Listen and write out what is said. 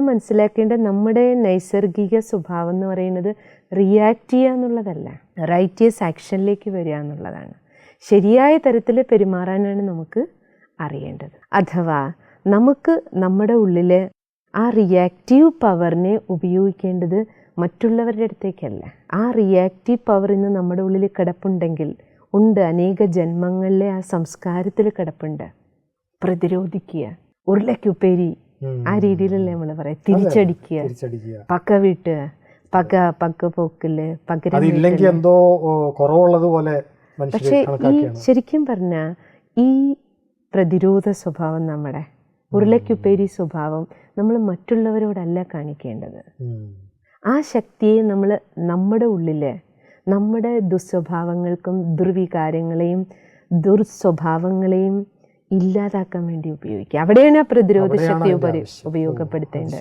മനസ്സിലാക്കേണ്ട നമ്മുടെ നൈസർഗിക സ്വഭാവം എന്ന് പറയുന്നത് റിയാക്റ്റ് ചെയ്യുക എന്നുള്ളതല്ല. റൈറ്റിയസ് ആക്ഷനിലേക്ക് വരിക എന്നുള്ളതാണ്. ശരിയായ തരത്തിൽ പെരുമാറാനാണ് നമുക്ക് അറിയേണ്ടത്. അഥവാ നമുക്ക് നമ്മുടെ ഉള്ളിൽ ആ റിയാക്റ്റീവ് പവറിനെ ഉപയോഗിക്കേണ്ടത് മറ്റുള്ളവരുടെ അടുത്തേക്കല്ല. ആ റിയാക്റ്റീവ് പവർ ഇന്ന് നമ്മുടെ ഉള്ളിൽ കിടപ്പുണ്ടെങ്കിൽ ഉണ്ട്. അനേക ജന്മങ്ങളിലെ ആ സംസ്കാരത്തിൽ കിടപ്പുണ്ട്. പ്രതിരോധിക്കുക. ഉരുളക്കുപ്പേരി ആ രീതിയിലല്ലേ നമ്മൾ പറയാ? തിരിച്ചടിക്കുക. പക്ക വീട്ട് പക പക പോക്കിൽ പകരം എന്തോ കുറവുള്ളത് പോലെ പക്ഷെ പക്ഷേ ഈ ശരിക്കും പറഞ്ഞ ഈ പ്രതിരോധ സ്വഭാവം നമ്മുടെ ഉരുളക്കുപ്പേരി സ്വഭാവം നമ്മൾ മറ്റുള്ളവരോടല്ല കാണിക്കേണ്ടത്. ആ ശക്തിയെ നമ്മൾ നമ്മുടെ ഉള്ളിൽ നമ്മുടെ ദുസ്വഭാവങ്ങൾക്കും ദുർവികാരങ്ങളെയും ദുർസ്വഭാവങ്ങളെയും ഇല്ലാതാക്കാൻ വേണ്ടി ഉപയോഗിക്കുക. അവിടെയാണ് ആ പ്രതിരോധ ശക്തി ഉപയോഗപ്പെടുത്തേണ്ടത്.